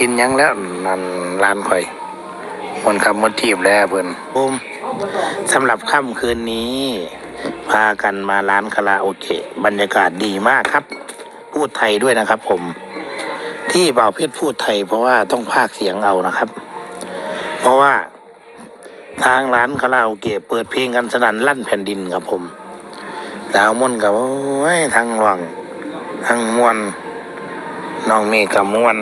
กินยังแล้วนั่นร้านข่อยคนขับมดทีบแล้วเพิ่อนปุ้มสำหรับค่ำคืนนี้ พากันมาร้านคาราโอเกะบรรยากาศดีมากครับ พูดไทยด้วยนะครับ ผม ที่เป่าเพชรพูดไทย เพราะว่าต้องพากเสียงเอานะครับ เพราะว่าทางร้านคาราโอเกะเปิดเพลงกันสนั่นลั่นแผ่นดินครับผมดาวมนต์กับโอ้ยทั้งหวังทั้งมวนน้องเมฆกับมวนหวน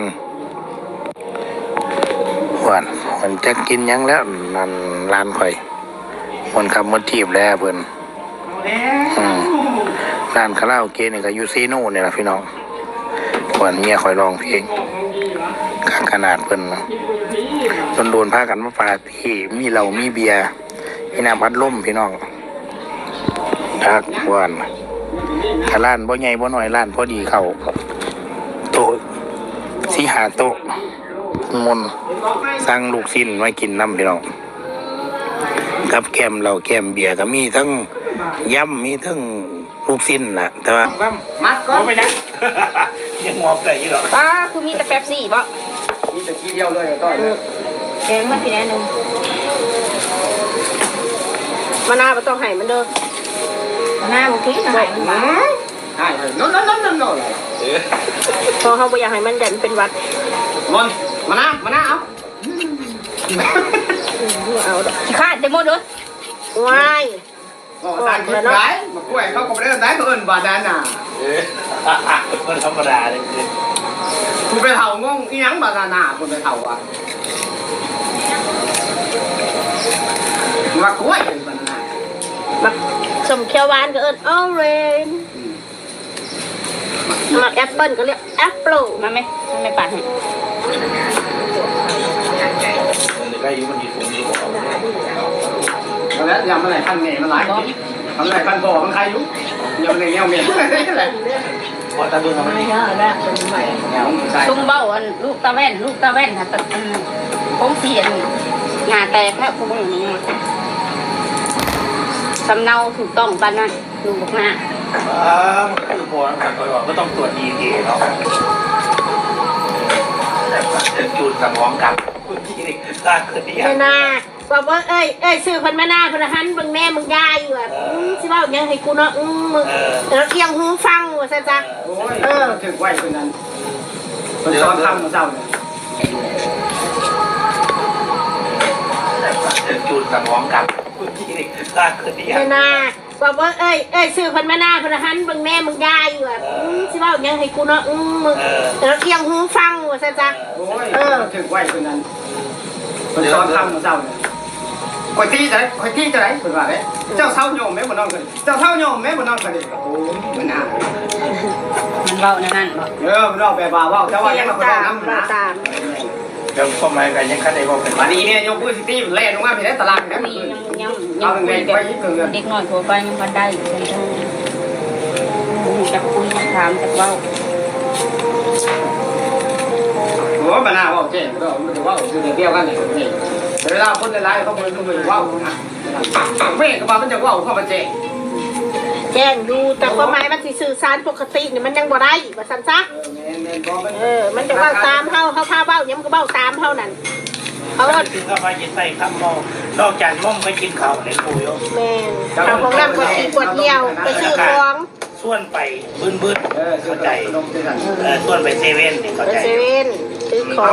มันจะกินยังแล้วนั่นร้านข่อยคนขับมดทีบแล้วเพิ่นอืมร้านคาราโอเกะนี่ก็อยู่ซีโน่เนี่ยนะพี่น้องหวานเมียคอยร้องเพลงขนาดเพิ่นนะจนโดนพากันมาปาร์ตี้มีเหล้ามีเบียร์มีน้ำพัดลมพี่น้องทักวานถ้าร้านบ่ใหญ่บ่น้อยร้านพอดีเขาโต๊ะสีหาโต๊ะ มนต์สั่งลูกชิ้นมากินน้ำพี่น้องกับแกมเหล้าแกมเบียร์ก็มีทั้งย่ำมีทั้งลูกชิ้นน่ะแต่ว่ามัดก่อนไปนะยังงอบได้ยี่หรอป้าคือมีแต่แป๊บซี่บ่มีแต่ทีเดียวเลยต่อยเลยแกงมันพี่แน่นึงมะนาวบ่ต้องให้มันเด้อมะนาวบ่คิดนะให้มันบ่ ใช่เลยนั่นนั่นนั่นนั่นนั่นพอเฮาบ่อยากให้มันแดนเป็นหวัดนนมานะมานะเอาเอาดอกขี้ขาดได้หมดเด้อว้ายบอกตายคิดร้ายมากล้วยเขาก็ไม่ได้ได้เอิญบาดาน่ะมันธรรมดาเลยคือคุณไปเผางงอีหยังบาดาน่ะคุณไปเผาอะมากล้วยเป็นบาดาน่ะมักสมเขียวหวานก็เอิ้นออเรน มักแอปเปิ้ลก็เรียกแอปเปิลมาไหมมันไม่ปาดให้ได้อยู่มันมีฝุ่นมีหัวแล้วยำอะไรขั้นเมย์มันหลายทำอะไรขั้นบ่อมันใครรู้ยำอะไรเงี้ยเมย์อะไรพอตาดูทำไมเงี้ยใช่ซุ่มเบ้าอันลูกตาแว่นลูกตาแว่นค่ะแต่อันคงเสียนงาแตกแค่คงนี้สำเนาถูกต้องปานนั้นลุงบอกหน้า อ่ามันคือหัวมันคอยบอกก็ต้องตรวจดีเอเนาะจูดกับน้องกันเมื่อกี้นี่ตาคือดีเอ้ยนาบอกว่าเอ้ยเอ้ยซื้อคนมาหน้าคนละหันเบิ่งแม่มึงยายอยู่อะอืมสิเว้าหยังให้กูเนาะอืมมึงเดี๋ยวเอียงหูฟังว่าซั่นจ้ะโอ้ยเออถึงไหวคนนั้นคนซ้อนทำมาเศร้าเนี่ยจูดกับน้องกันเมื่อกี้นี่ตาคือดีเอ้ยนา บอกว่าเอ้ยเอ้ยซื้อคนมาหน้าคนละหันเบิ่งแม่มึงยายอยู่อะอืมสิเว้าหยังให้กูเนาะอืมมึงเดี๋ยวเอียงหูฟังว่าซั่นจ้ะโอ้ยเออถึงไหวคนนั้นคนซ้อนทำมาเศร้าเนี่ยคอยตีจะไหนคอยตีจะไหนคนว่าเลยเจ้าเท่าโยมแม่บนนอนกันเจ้าเท่าโยมแม่บนนอนกันดิโอ้ยมันน่ามันเว้าในนั้นบ่เออมันนอนแบบว่าว่าเจ้าว่ายังมาคนนอนน้ำตานะตามเดี๋ยวข้อหมายกันยังคัดได้บอกเป็นวันนี้เนี่ยโยมพูดสิตีมันเล่นลงมาไม่ได้ตลาดนะมียังยังเอา ยังเงิคุนยไปกับยิ่งเงินเด็กน้อยทั่วไปยังบ่ได้อยู่เลยจะคุยจะถามจะเว้าโอ้มันน่าว่าเจ๊ก็มันจะว่าคือเดียวกันเลยเวลาคนในไลน์เขาบอกต้องไปว่านะเม่ก็ว่ามันจะว่าเข้ามาเจ๊แจ้งดูแต่ความหมายมันสิสื่อสารปกตินี่มันยังบ่ได้ว่าซั่นซะเออ มันจะเว้าตามเฮาเฮาพาเว้าหยังมันก็เว้าตามเฮานั่นเขาก็ถึงก็มายินใส่ข้ามมอง นอกจากม่อมไปกินข้าวในปูโยแม่นเขาของน้ำกดขี้กดเหี่ยวไปซื้อของส่วนไปบื้นบื้นเออเข้าใจลงที่นั่นเออส่วนไปเซเว่นนี่เข้าไปใจเซเว่นซื้อของ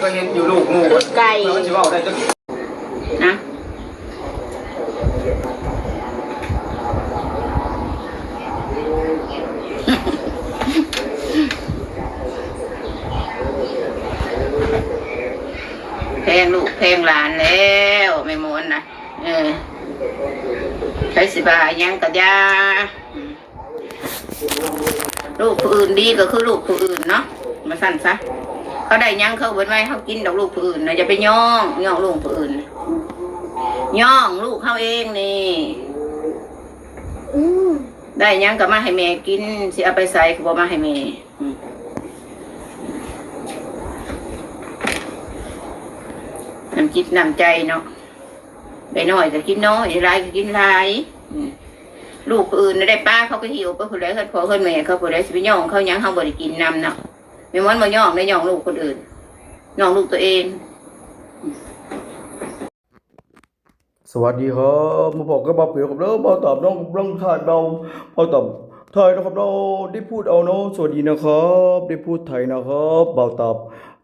ก็เห็นอยู่ลูกงูซื้อไก่มันจะว่าได้จัง นะแพ งลูกแพงหลานแล้วไม่มวนนะเออใช้สิบายังกะยาลูกผู้อื่นดีก็คือลูกผู้อื่นเนาะมาสั่นซะเขาได้ยังเขาเบิดไว้เขากินดอกลูกผู้อื่นนะอย่าไปย่องย่องลูกผู้อื่น ย่องลูกเขาเองนี่ได้ยังก็มาให้แม่กินสิเอาไปใส่ก็บอกมาให้แม่อืม น้ำจิตน้ำใจเนาะไปน้อยก็กินน้อยหลายก็กินหลายลูกอื่นนะได้ป้าเขาก็หิวไปคนใดเขาพอคนแม่เขาคนใดสิไปย่องเขายังเขาบริกินนำเนาะไม่ม้วนมาย่องได้ย่องลูกคนอื่นย่องลูกตัวเอง สวัสดีครับมาบอกกับบ่าเปลี่ยวครับแล้วบ่าตอบน้องรื่องถ่ายเราบ่าตอบถ่ายนะครับเราได้พูดเอาเนาะสวัสดีนะครับ ได้พูดไทยนะครับเบาตอบ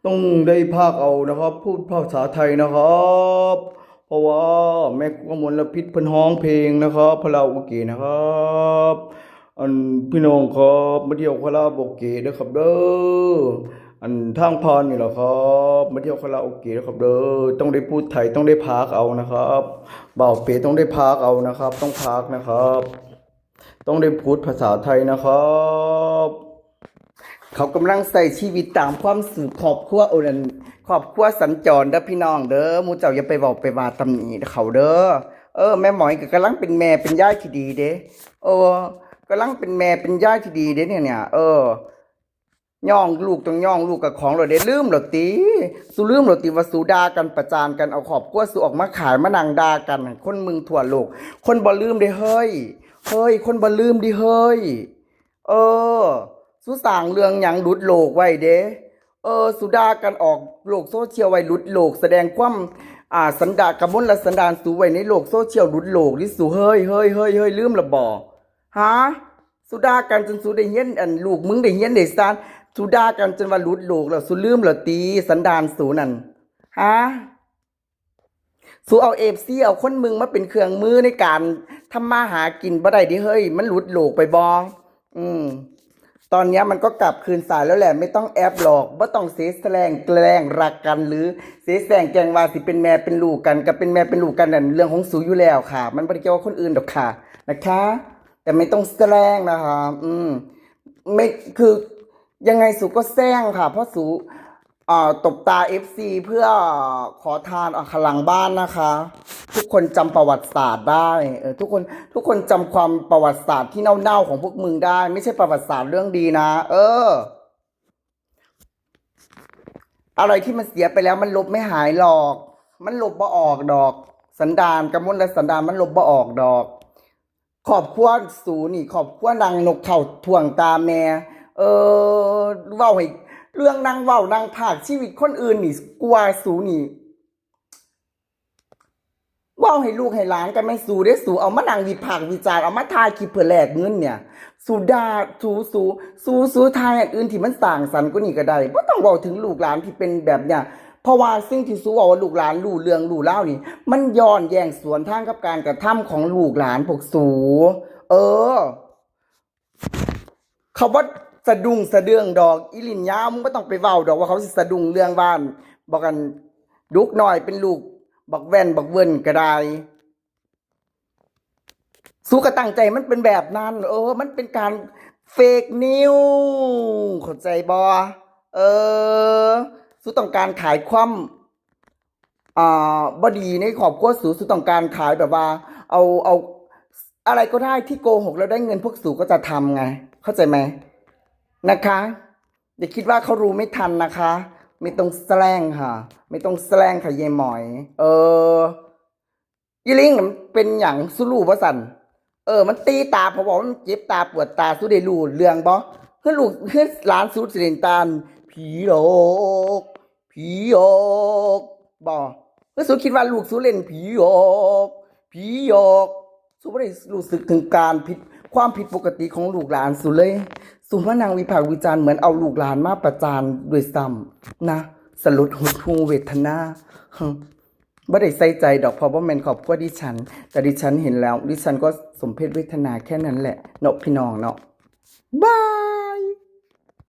ต้องได้ภาคเอานะครับ พูดภาษาไทยนะครับ เพราะว่าแม่กมลพิษเพิ่นฮ้องเพลงนะครับพะราโอเกะนะครับอันพี่น้องครับมาเที่ยวคาราโอเกะนะครับเด้ออันทางพานนี่แหละครับมาเที่ยวคาราโอเกะนะครับเด้อต้องได้พูดไทยต้องได้พากเอานะครับบ่าวเปต้องได้พากเอานะครับ ต้องพากนะครับ ต้องได้พูดภาษาไทยนะครับ เขากำลังใส่ชีวิตตามความสืบครอบครัวโอนันครอบครัวสัญจรเด้อพี่น้องเด้อมูเจ้าอย่าไปบอกไปว่าตำหนิเขาเด้อเออแม่หมอยก็กำลังเป็นแม่เป็นย่าที่ดีเด้เออกำลังเป็นแม่เป็นย่าที่ดีเด้เนี่ยเนี่ยเออย่องลูกต้องย่องลูกกับของเราเด้ลืมเราตีสูลืมเราตีว่าสูดากันประจานกันเอาขอบครัวสูออกมาขายมานังดากัน คนมึงทั่วโลก คนบ่ลืมเด้เฮ้ยเฮ้ยคนบ่ลืมดิเฮ้ย เออ สุสางเรื่องหยังหลุดโลกไว้เด้เออ สุดากันออกโลกโซเชียลไว้หลุดโลก แสดงความอ่าสันดานกำมลและสันดานสูไว้ในโลกโซเชียลหลุดโลกนี่สูเฮ้ยเฮ้ยเฮ้ยเฮ้ยลืมละบ่ฮะสุดากันจนสูได้เฮียนอันลูกมึงได้เฮียนได้ซานสุดากันจนว่าหลุดโลกแล้วสูลืมละตีสันดานสูนั่นฮะสูเอาเอฟซีเอาคนมึงมาเป็นเครื่องมือในการทำมาหากินบ่ได้ดิเฮ้ย มันหลุดโลกไปบออืม ตอนนี้มันก็กลับคืนสายแล้วแหละไม่ต้องแอบหลอกบ่ต้องเสแสลงแกล้งรักกันหรือเสแสร้งแกล้งว่าสิเป็นแม่เป็นลูกกันกับเป็นแม่เป็นลูกกันนั่นเรื่องของสูอยู่แล้วค่ะ มันบ่ได้เกี่ยวกับคนอื่นดอกค่ะนะคะ แต่ไม่ต้องแสลงนะคะ อืมไม่คือยังไงสูก็แซงค่ะ เพราะสู ตบตา FC เพื่อขอทานอาคลังบ้านนะคะ ทุกคนจำประวัติศาสตร์ได้เออทุกคนทุกคนจำความประวัติศาสตร์ที่เน่าๆของพวกมึงได้ ไม่ใช่ประวัติศาสตร์เรื่องดีนะ เออ อะไรที่มันเสียไปแล้วมันลบไม่หายหรอก มันลบบ่ออกดอก สันดานกำมลและสันดานมันลบบ่ออกดอก ขอบครัวสูนี่ ขอบครัวนางนกเข่าถ่วงตาแม่เออเว้าให้ เรื่องนางเว้านางผากชีวิตคนอื่นนี่กลัวสูนี่ว้าให้ลูกให้หลานกันไม่สูได้สูเอามานั่งวิพากวิจาร์เอามาทายคลิปเพื่อแลกเงินเนี่ยสูดาสูสูสูสูทายอันอื่นที่มันต่างสรรค์ก็นี่ก็ได้บ่ต้องเว้าถึงลูกหลานที่เป็นแบบเนี่ยเพราะว่าสิ่งที่สูบอกว่าลูกหลานรู้เรื่องรู้เล่านี่ มันย้อนแย้งสวนทางกับการกระทำของลูกหลานพวกสู เออเขาว่า สะดุ้งสะเดืองดอกอีลินยาวมึงไม่ต้องไปเว้าดอกว่าเขาสิสะดุ้งเรื่องบ้าน บอกกันดุกหน่อยเป็นลูกบักแว่นบักเวินก็ได้สู้กระตั้งใจมันเป็นแบบนั้น เออ มันเป็นการเฟกนิวเข้าใจบอเออสู้ต้องการขายความอ่าบดีในขอบครัวสูสู้ต้องการขายแบบว่า เอาเอาอะไรก็ได้ที่โกหกแล้วได้เงินพวกสูก็จะทำไง เข้าใจไหม นะคะอย่าคิดว่าเขารู้ไม่ทันนะคะ ไม่ต้องแสลงค่ะ ไม่ต้องแสลงค่ะเยหมอย เอออีลิงน่ะมันเป็นอย่างสุรูปะสันเออ มันตีตาเพราะบอกมันเจ็บตาปวดตาสุได้รู้เรื่องบ่เพื่อลูกเพื่อหลานสุดสิเรนตานผีโลกผีโยกบ่เพื่อสุคิดว่าลูกสุเล่นผีโยกผีโยกสุไม่ได้รู้สึกถึงการผิด ความผิดปกติของลูกหลานสุเลย สุมานางวิพากวิจารณ์เหมือนเอาลูกหลานมาประจานด้วยซ้ำนะสลดหดหูเวทนาไม่ได้ใส่ใจดอกเพราะว่าแมนขอบครัวดิฉัน แต่ดิฉันเห็นแล้ว ดิฉันก็สมเพศเวทนาแค่นั้นแหละเนาะพี่น้องเนาะบาย